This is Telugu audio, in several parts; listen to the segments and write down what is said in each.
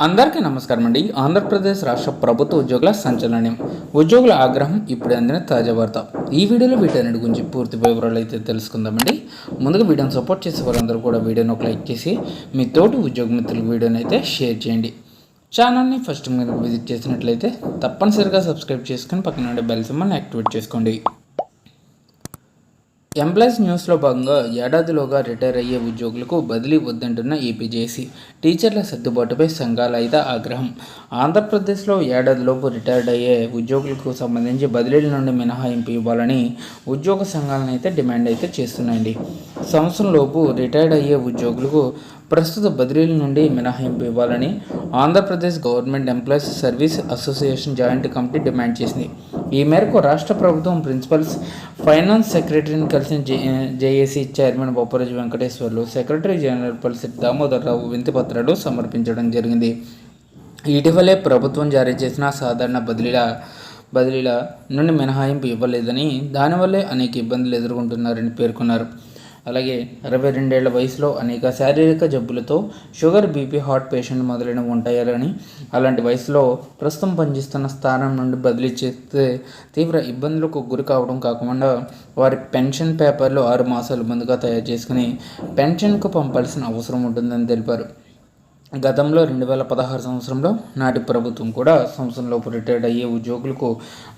అందరికీ నమస్కారం అండి. ఆంధ్రప్రదేశ్ రాష్ట్ర ప్రభుత్వ ఉద్యోగుల సంచలనం. ఉద్యోగుల ఆగ్రహం ఇప్పుడు అందిన తాజా వార్త. ఈ వీడియోలో వీటన్నిటి గురించి పూర్తి వివరాలు అయితే తెలుసుకుందామండి. ముందుగా వీడియోని సపోర్ట్ చేసే వారందరూ కూడా వీడియోని ఒక లైక్ చేసి మీ తోటి ఉద్యోగ మిత్రులకు వీడియోని అయితే షేర్ చేయండి. ఛానల్ని ఫస్ట్ మీరు విజిట్ చేసినట్లయితే తప్పనిసరిగా సబ్స్క్రైబ్ చేసుకుని పక్కన ఉండే బెల్ సింబల్ని యాక్టివేట్ చేసుకోండి. ఎంప్లాయీస్ న్యూస్లో భాగంగా ఏడాదిలోగా రిటైర్ అయ్యే ఉద్యోగులకు బదిలీ వద్దంటున్న ఏపీజేసీ. టీచర్ల సర్దుబాటుపై సంఘాల అయితే ఆగ్రహం. ఆంధ్రప్రదేశ్లో ఏడాదిలోపు రిటైర్డ్ అయ్యే ఉద్యోగులకు సంబంధించి బదిలీల నుండి మినహాయింపు ఇవ్వాలని ఉద్యోగ సంఘాలను అయితే డిమాండ్ అయితే చేస్తున్నాయండి. సంవత్సరంలోపు రిటైర్డ్ అయ్యే ఉద్యోగులకు ప్రస్తుత బదిలీల నుండి మినహాయింపు ఇవ్వాలని Andhra Pradesh government employees service association joint committee demand చేసింది. ఈ మేరకు రాష్ట్ర ప్రభుత్వం ప్రిన్సిపల్స్ ఫైనాన్స్ సెక్రటరీని కలిసిన J JAC chairman Bopparaju Venkateswarlu secretary general పల్సిట్ Damodar Rao వింతి పత్రాలు సమర్పించడం జరిగింది. ఇటీవలే ప్రభుత్వం జారీ చేసిన సాధారణ బదిలీల బదిలీల నుండి మినహాయింపు ఇవ్వలేదని దానివల్లే అనేక ఇబ్బందులు ఎదుర్కొంటున్నారని పేర్కొన్నారు. అలాగే అరవై రెండేళ్ళ వయసులో అనేక శారీరక జబ్బులతో షుగర్ బీపీ హార్ట్ పేషెంట్ మొదలైనవి ఉంటాయని అలాంటి వయసులో ప్రస్తుతం పనిచేస్తున్న స్థానం నుండి బదిలీ చేస్తే తీవ్ర ఇబ్బందులకు గురి కావడం కాకుండా వారి పెన్షన్ పేపర్లు ఆరు మాసాలు ముందుగా తయారు చేసుకుని పెన్షన్కు పంపాల్సిన అవసరం ఉంటుందని తెలిపారు. గతంలో రెండు వేల పదహారు సంవత్సరంలో నాటి ప్రభుత్వం కూడా సంవత్సరంలోపు రిటైర్డ్ అయ్యే ఉద్యోగులకు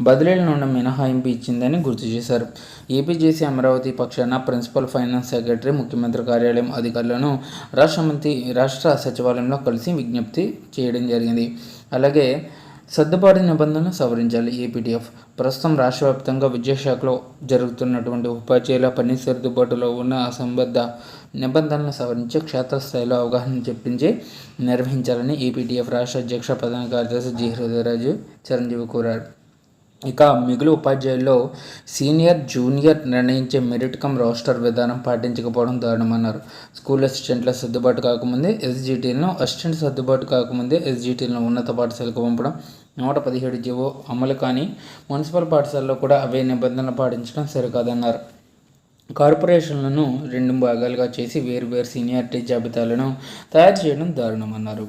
బదిలీల నుండి మినహాయింపు ఇచ్చిందని గుర్తు చేశారు. ఏపీజేసీ అమరావతి పక్షాన ప్రిన్సిపల్ ఫైనాన్స్ సెక్రటరీ ముఖ్యమంత్రి కార్యాలయం అధికారులను రాష్ట్ర మంత్రి రాష్ట్ర సచివాలయంలో కలిసి విజ్ఞప్తి చేయడం జరిగింది. అలాగే సర్దుబాటు నిబంధనలు సవరించాలి. ఏపీటీఎఫ్ ప్రస్తుతం రాష్ట్ర వ్యాప్తంగా విద్యాశాఖలో జరుగుతున్నటువంటి ఉపాధ్యాయుల పని సర్దుబాటులో ఉన్న అసంబద్ధ నిబంధనలను సవరించి క్షేత్రస్థాయిలో అవగాహన చెప్పించి నిర్వహించాలని ఏపీటీఎఫ్ రాష్ట్ర అధ్యక్ష ప్రధాన కార్యదర్శి జి. హృదయరాజు చిరంజీవి కోరారు. ఇక మిగులు ఉపాధ్యాయుల్లో సీనియర్ జూనియర్ నిర్ణయించే మెరిట్ కమ్ రోస్టర్ విధానం పాటించకపోవడం దారుణమన్నారు. స్కూల్ అసిస్టెంట్ల సర్దుబాటు కాకముందే ఎస్జీటీలను అసిస్టెంట్ సర్దుబాటు కాకముందే ఎస్జీటీలను ఉన్నత పాఠశాలకు పంపడం నూట పదిహేడు జీవో అమలు కానీ మున్సిపల్ పాఠశాలలో కూడా అవే నిబంధనలు పాటించడం సరికాదన్నారు. కార్పొరేషన్లను రెండు భాగాలుగా చేసి వేరు వేరు సీనియారిటీ జాబితాలను తయారు చేయడం దారుణమన్నారు.